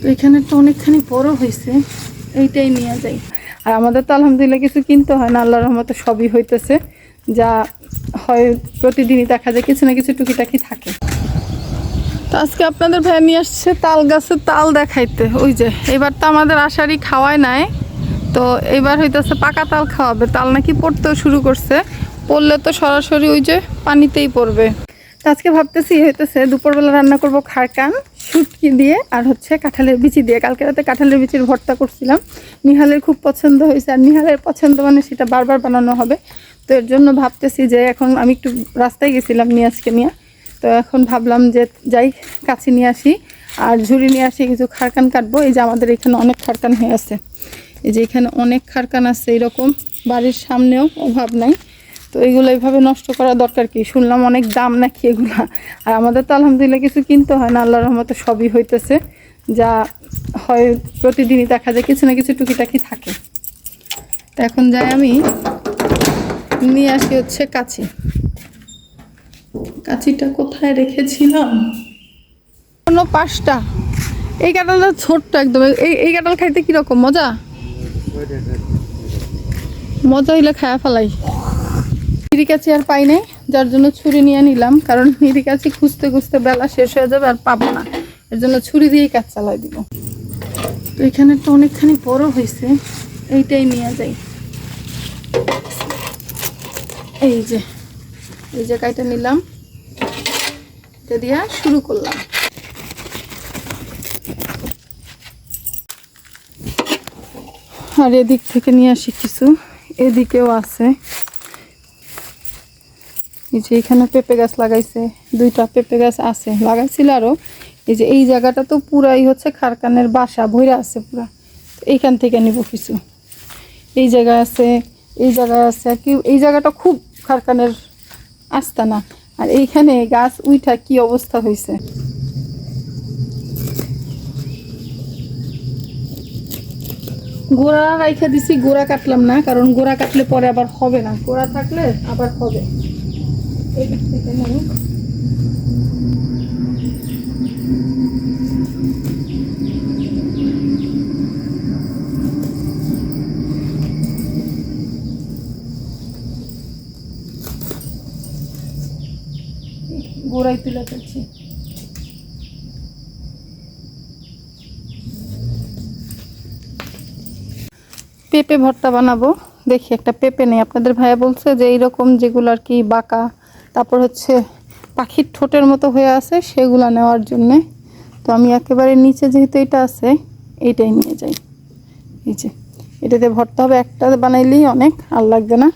তো এখানে তো অনেকখানি বড় হয়েছে, এইটাই নিয়ে যাই। আর আমাদের তো আলহামদুলিল্লাহ কিছু কিনতে হয় না আল্লাহ রহমতে সবই হইতেছে। যা হয় প্রতিদিনই দেখা যায়, কিছু না কিছু টুকিটাকি থাকে। তো আজকে আপনাদের ভাই নিয়ে আসছে তাল গাছের তাল দেখাইতে। ওই যে, এবার তো আমাদের আশারই খাওয়ায় নাই। তো এবার হইতেছে পাকা তাল খাওয়াবে। তাল নাকি পড়তেও শুরু করছে। পড়লে তো সরাসরি ওই যে পানিতেই পড়বে। তো আজকে ভাবতেছি হইতেছে দুপুরবেলা রান্না করব খারকান। শুটকি দিয়ে আর হচ্ছে কাঁঠালের বিচি দিয়ে। কালকে রাতে কাঁঠালের বিচির ভর্তা করছিলাম। নিহালের খুব পছন্দ হয়েছে। আর নিহালের পছন্দ মানে সেটা বারবার বানানো হবে। তো এর জন্য ভাবতেছি যে এখন আমি একটু রাস্তায় গেছিলাম নিয়ে আজকে নিয়ে। তো এখন ভাবলাম যে যাই, কাছে নিয়ে আসি। আর ঝুড়ি নিয়ে আসি, কিছু খারকান কাটবো। এই যে আমাদের এখানে অনেক খারকান হয়ে আছে। এই যে এখানে অনেক খারকান আছে এরকম বাড়ির সামনেও অভাব নাই। তো এগুলো এইভাবে নষ্ট করা দরকার কি? শুনলাম অনেক দাম নাকি এগুলা। আর আমাদের তো আলহামদুলিল্লাহ কিছু কিনতে হয় না আল্লাহর রহমতে সবই হইতেছে। যা হয় প্রতিদিনই দেখা যায় কিছু না কিছু টুকিটাকি থাকে। তো এখন যাই আমি নিয়ে আসি হচ্ছে কাছি কাঁচিটা কোথায় রেখেছিলাম? কোনো পাঁচটা এই কাঁঠালটা ছোট্ট একদম। এই এই কাঁঠাল খাইতে কীরকম? মজা? মজা হইলে খায়া ফেলাই। নিরিকাচি আর পাই নাই, যার জন্য ছুরি নিয়ে নিলাম, কারণ নিরিকাচি খুঁজতে খুঁজতে বেলা শেষ হয়ে যাবে আর পাবো না। এর জন্য ছুরি দিয়েই কাজ চালাই দিব। তো এখানে তো অনেকখানি বড় হয়েছে, এইটাই নিয়ে যাই। এই যে, এই কাইটা নিলাম। এটা দিয়া শুরু করলাম। আর এদিক থেকে নিয়ে আসি কিছু, এদিকেও আছে। এই যে এখানে পেঁপে গাছ লাগাইছে, দুইটা পেঁপে গাছ আছে, লাগাইছিল আরও এই যে এই জায়গাটা তো পুরাই হচ্ছে খারকানের বাসা ভইরা আছে পুরা। এইখান থেকে নিব কিছু। এই জায়গায় আছে, এই জায়গায় আছে আর কি, এই জায়গাটা খুব খারকানের আস্তানা। আর এইখানে গাছ উইঠা কি অবস্থা হয়েছে গোড়া রাইখা দিছি, গোড়া কাটলাম না, কারণ গোড়া কাটলে পরে আবার হবে না। গোড়া থাকলে আবার হবে। এই দিক থেকে নেই। গোড়ায় তুলে ফেলছি পেঁপে ভর্তা বানাবো দেখি একটা পেঁপে নেই আপনাদের ভাইয়া বলছে যে এইরকম যেগুলো আর কি বাঁকা তারপর হচ্ছে পাখির ঠোঁটের মতো হয়ে আছে, সেগুলো নেওয়ার জন্যে। তো আমি একেবারে নিচে যেহেতু এটা আছে, এইটাই নিয়ে যাই। যে, এটাতে ভরতে হবে, একটা বানাইলেই অনেক, আর লাগবে না।